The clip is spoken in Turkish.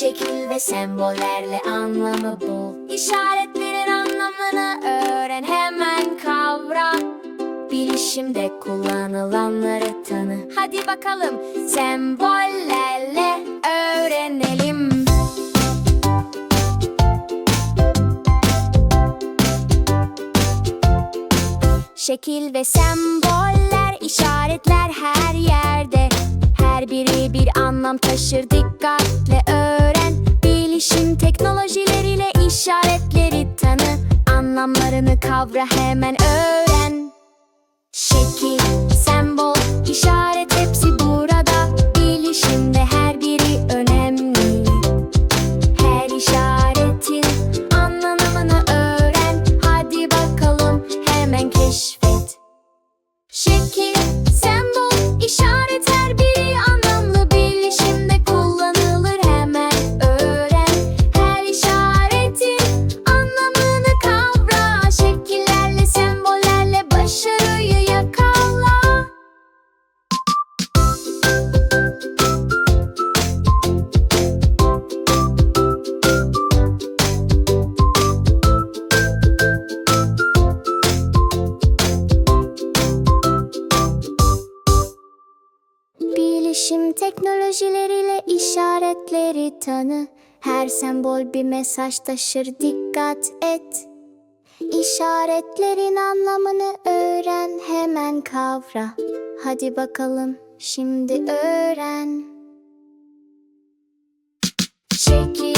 Şekil ve sembollerle anlamı bul. İşaretlerin anlamını öğren hemen kavra. Bilişimde kullanılanları tanı. Hadi bakalım sembollerle öğrenelim. Şekil ve semboller, işaretler her yerde. Her biri bir anlam taşır Bilişim teknolojileriyle işaretleri tanı. Anlamlarını kavra hemen öğren. Şekil, Bilişim teknolojileriyle işaretleri tanı. Her sembol bir mesaj taşır dikkat et. İşaretlerin anlamını öğren hemen kavra. Hadi bakalım şimdi öğren. Şekil,